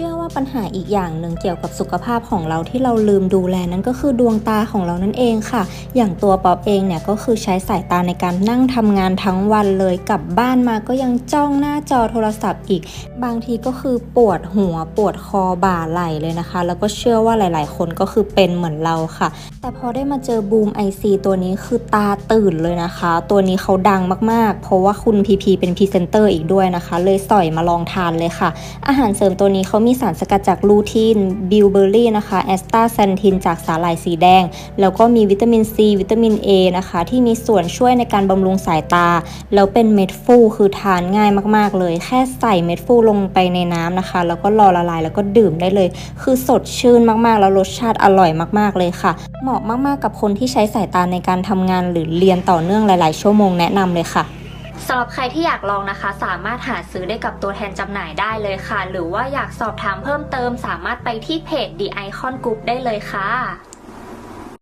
ชื่อว่าปัญหาอีกอย่างหนึ่งเกี่ยวกับสุขภาพของเราที่เราลืมดูแลนั่นก็คือดวงตาของเรานั่นเองค่ะ อย่างตัวป๊อปเองเนี่ยก็คือใช้สายตาในการนั่งทำงานทั้งวันเลยกลับบ้านมาก็ยังจ้องหน้าจอโทรศัพท์อีก บางทีก็คือปวดหัวปวดคอบ่าไหล่เลยนะคะ แล้วก็เชื่อว่าหลาย ๆ คนก็คือเป็นเหมือนเราค่ะ แต่พอได้มาเจอบูมไอซีตัวนี้คือตาตื่นเลยนะคะ ตัวนี้เขาดังมาก ๆ เพราะว่าคุณพีพีเป็นพรีเซนเตอร์อีกด้วยนะคะ เลยสอยมาลองทานเลยค่ะ อาหารเสริมตัวนี้เขามีสารสกัดจากลูทีน บิลเบอร์รี่นะคะ แอสตาแซนทินจากสาหร่ายสีแดง แล้วก็มีวิตามินซี วิตามิน A นะคะ ที่มีส่วนช่วยในการบำรุงสายตา แล้วเป็นเม็ดฟูคือทานง่ายมาก ๆ เลย แค่ใส่เม็ดฟูลงไปในน้ำนะคะ แล้วก็รอละลายแล้วก็ดื่มได้เลย คือสดชื่นมากๆ แล้วรสชาติอร่อยมากๆเลยค่ะ เหมาะมากๆกับคนที่ใช้สายตาในการทำงานหรือเรียนต่อเนื่องหลาย ๆ ชั่วโมงแนะนำเลยค่ะ สำหรับใครที่อยากลองนะคะ สามารถหาซื้อได้กับตัวแทนจำหน่ายได้เลยค่ะ หรือว่าอยากสอบถามเพิ่มเติม สามารถไปที่เพจ The Icon Group ได้เลยค่ะ